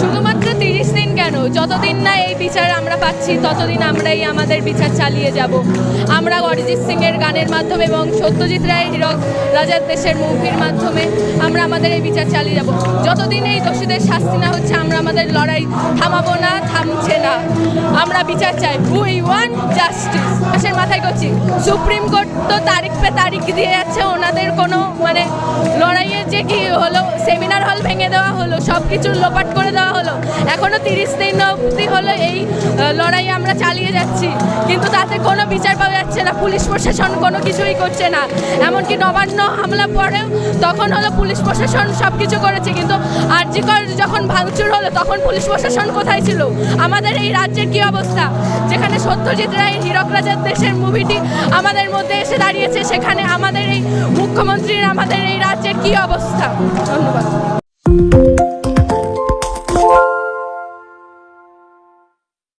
শুধুমাত্র তিরিশ দিন কেন? যতদিন না এই বিচার আমরা পাচ্ছি, ততদিন আমরাই আমাদের বিচার চালিয়ে যাব। আমরা অরিজিৎ সিংয়ের গানের মাধ্যমে এবং সত্যজিৎ রায় হীরক রাজার দেশের মুভির মাধ্যমে আমরা আমাদের এই বিচার চালিয়ে যাব। যতদিন এই দোষীদের শাস্তি না হচ্ছে, আমরা আমাদের লড়াই থামাবো না, থামছে না। আমরা বিচার চাই। উই ওয়ান জাস্টিস মাসের মাথায় করছি, সুপ্রিম কোর্ট তো তারিখ পে তারিখ দিয়ে যাচ্ছে, ওনাদের কোনো মানে লড়াইয়ের যে কি হলো সেমিনার হল ভেঙে দেওয়া হলো সব কিছু লোপাট করে দেওয়া হলো। এখনও তিরিশ দিন অবধি হলো এই লড়াই আমরা চালিয়ে যাচ্ছি। কিন্তু তাতে কোনো বিচার পাওয়া যাচ্ছে না, পুলিশ প্রশাসন কোনো কিছুই করছে না। এমনকি নবান্ন হামলা পরেও তখন হলো পুলিশ প্রশাসন সব কিছু করেছে। কিন্তু আরজিকর যখন ভাঙচুর হলো, তখন পুলিশ প্রশাসন কোথায় ছিল? আমাদের এই রাজ্যের কি অবস্থা? যেখানে সত্যজিৎ রায়ের হীরক রাজার দেশের মুভিটি আমাদের মধ্যে এসে দাঁড়িয়েছে, সেখানে আমাদের এই মুখ্যমন্ত্রীর আমাদের এই রাজ্যের কি অবস্থা? ধন্যবাদ।